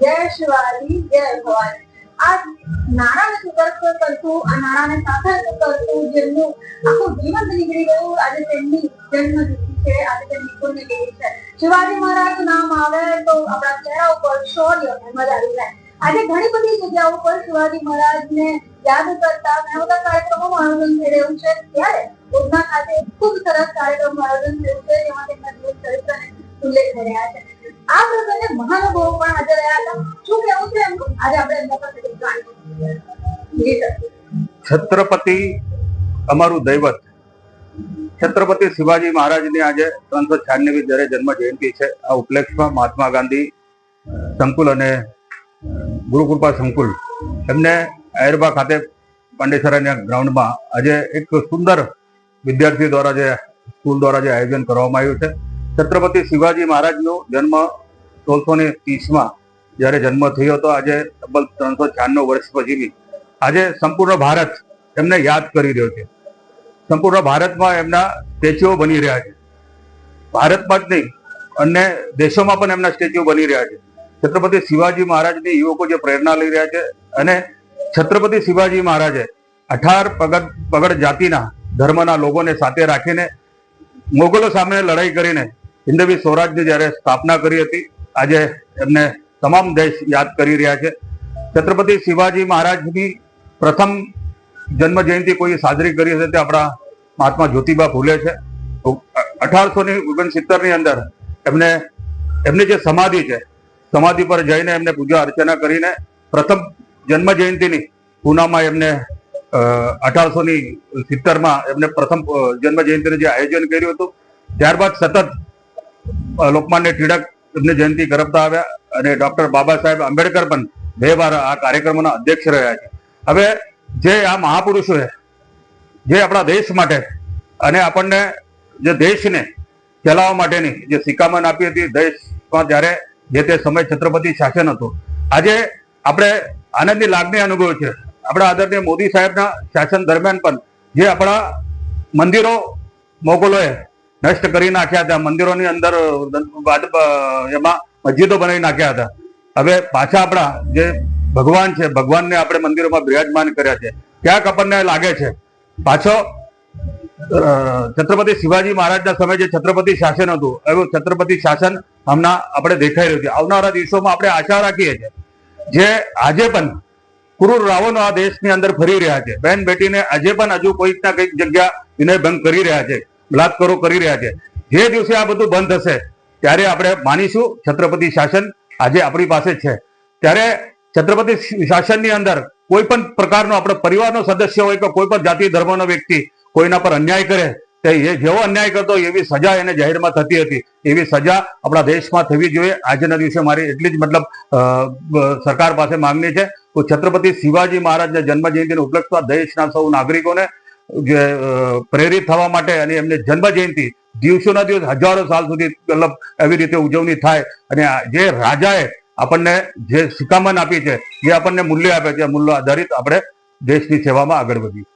જય શિવાજી, જય ભવાની. આ નાણાને સુતર્ક કરતું, આ નાણાને સાર્થક કરતું જેમનું આખું જીવન નીકળી ગયું, આજે તેમની જન્મ તિથિ છે, આજે તેમની પુણ્યતિથિ છે. શિવાજી મહારાજ નામ આવે તો આપણા ચહેરા ઉપર શૌર્ય મજા આવી જાય આજે ઘણી બધી જગ્યાઓ પર શિવાજી મહારાજને યાદ કરતા ઘણા બધા કાર્યક્રમોનું આયોજન થઈ રહ્યું છે. ત્યારે ઉધના ખાતે ખૂબ સરસ કાર્યક્રમનું આયોજન થયું છે, જેમાં તેમના જીવન ચરિત્રને ઉલ્લેખ કર્યા છે. આ પ્રસંગે મહાનુભાવો પણ હાજર રહ્યા હતા. શું કેવું છે એમનું? આજે આપણે એમના પાસે છત્રપતિ અમારું દૈવત. છત્રપતિ શિવાજી મહારાજની આજે ત્રણસો છ્યાનવી જ્યારે જન્મ જયંતિ છે, આ ઉપલક્ષમાં મહાત્મા ગાંધી સંકુલ અને ગુરુકૃપા સંકુલ એમને આયરબા ખાતે પાંડેસરાના ગ્રાઉન્ડમાં આજે એક સુંદર વિદ્યાર્થી દ્વારા જે, સ્કૂલ દ્વારા જે આયોજન કરવામાં આવ્યું છે. છત્રપતિ શિવાજી મહારાજનો જન્મ સોળસો ને ત્રીસમાં જ્યારે જન્મ થયો હતો, આજે તબ્બલ ત્રણસો છ્યાણું વર્ષ પછીની. આજે સંપૂર્ણ ભારત એમને યાદ કરી રહ્યો છે. સંપૂર્ણ ભારતમાં એમના સ્ટેચ્યુઓ બની રહ્યા છે. ભારતમાં જ નહીં, અન્ય દેશોમાં પણ એમના સ્ટેચ્યુ બની રહ્યા છે. છત્રપતિ શિવાજી મહારાજની યુવકો જે પ્રેરણા લઈ રહ્યા છે અને છત્રપતિ શિવાજી મહારાજે અઢાર પગડ પગડ જાતિના ધર્મના લોકોને સાથે રાખીને મોગલો સામે લડાઈ કરીને હિન્દવી સ્વરાજની જ્યારે સ્થાપના કરી હતી આજે એમને તમામ દેશ યાદ કરી રહ્યા છે. છત્રપતિ શિવાજી મહારાજની પ્રથમ જન્મ જયંતિ કોઈ સાજરી કરી હશે તે આપણા મહાત્મા જ્યોતિબા ફૂલે છે. અઢારસો ની ઓગણસિત્તેરની અંદર એમને, એમની જે સમાધિ છે, સમાધિ પર જઈને એમને પૂજા અર્ચના કરીને પ્રથમ જન્મ જયંતિની પૂનામાં એમને અઢારસો ની સિત્તેરમાં એમને પ્રથમ જન્મ જયંતિનું જે આયોજન કર્યું હતું. ત્યારબાદ સતત લોકમાન્ય ટિળક એમની જયંતિ કરતા આવ્યા અને ડોક્ટર બાબા સાહેબ આંબેડકર પણ બે વાર આ કાર્યક્રમોના અધ્યક્ષ રહ્યા છે. હવે જે આ મહાપુરુષો છે, જે આપણા દેશ માટે અને આપણને જે દેશને ચલાવવા માટેની જે શિખામણ આપી હતી, દેશમાં જ્યારે જે તે સમય છત્રપતિ શાસન હતું, આજે આપણે આનંદની લાગણી અનુભવ છે. આપણા આદરણીય મોદી સાહેબના શાસન દરમિયાન પણ જે આપણા મંદિરો મોગલોએ નષ્ટ કરી નાખ્યા હતા. મંદિરોની અંદર એમાં મસ્જિદો બનાવી નાખ્યા હતા. હવે પાછા આપણા જે ભગવાન છે, ભગવાનને આપણે મંદિરોમાં બિરાજમાન કર્યા છે. ક્યાંક આપણને લાગે છે. પાછો છત્રપતિ શિવાજી મહારાજના સમયે જે છત્રપતિ શાસન હતું, એવું છત્રપતિ શાસન હમણાં આપણે દેખાઈ રહ્યું છે. આવનારા દિવસોમાં આપણે આશા રાખીએ છીએ. જે આજે પણ ક્રૂર રાવણો આ દેશની અંદર ફરી રહ્યા છે. બેન બેટીને આજે પણ હજુ કોઈક ના કંઈક જગ્યા વિનય ભંગ કરી રહ્યા છે. બલાત્કારો કરી રહ્યા છે. જે દિવસે આ બધું બંધ થશે, ત્યારે આપણે માનીશું છત્રપતિ શાસન આજે આપણી પાસે છે. ત્યારે છત્રપતિ શાસનની અંદર કોઈ પણ પ્રકારનો આપણો પરિવારનો સદસ્ય હોય કે કોઈ પણ જાતિ, ધર્મનો વ્યક્તિ કોઈના પર અન્યાય કરે, તે એ જેવો અન્યાય કરતો એવી સજા એને જાહેરમાં થતી હતી. એવી સજા આપણા દેશમાં થવી જોઈએ. આજના દિવસે મારી એટલી જ મતલબ સરકાર પાસે માંગણી છે. તો છત્રપતિ શિવાજી મહારાજના જન્મ જયંતિને ઉપલક્ષમાં દેશના સૌ નાગરિકોને જે પ્રેરિત થવા માટે અને એમને જન્મ જયંતિ દિવસોના દિવસ હજારો સાલ સુધી મતલબ એવી રીતે ઉજવણી થાય અને જે રાજાએ આપણને જે શિખામણ આપી છે, એ આપણને મૂલ્ય આપે છે. મૂલ્ય આધારિત આપણે દેશની સેવામાં આગળ વધીએ.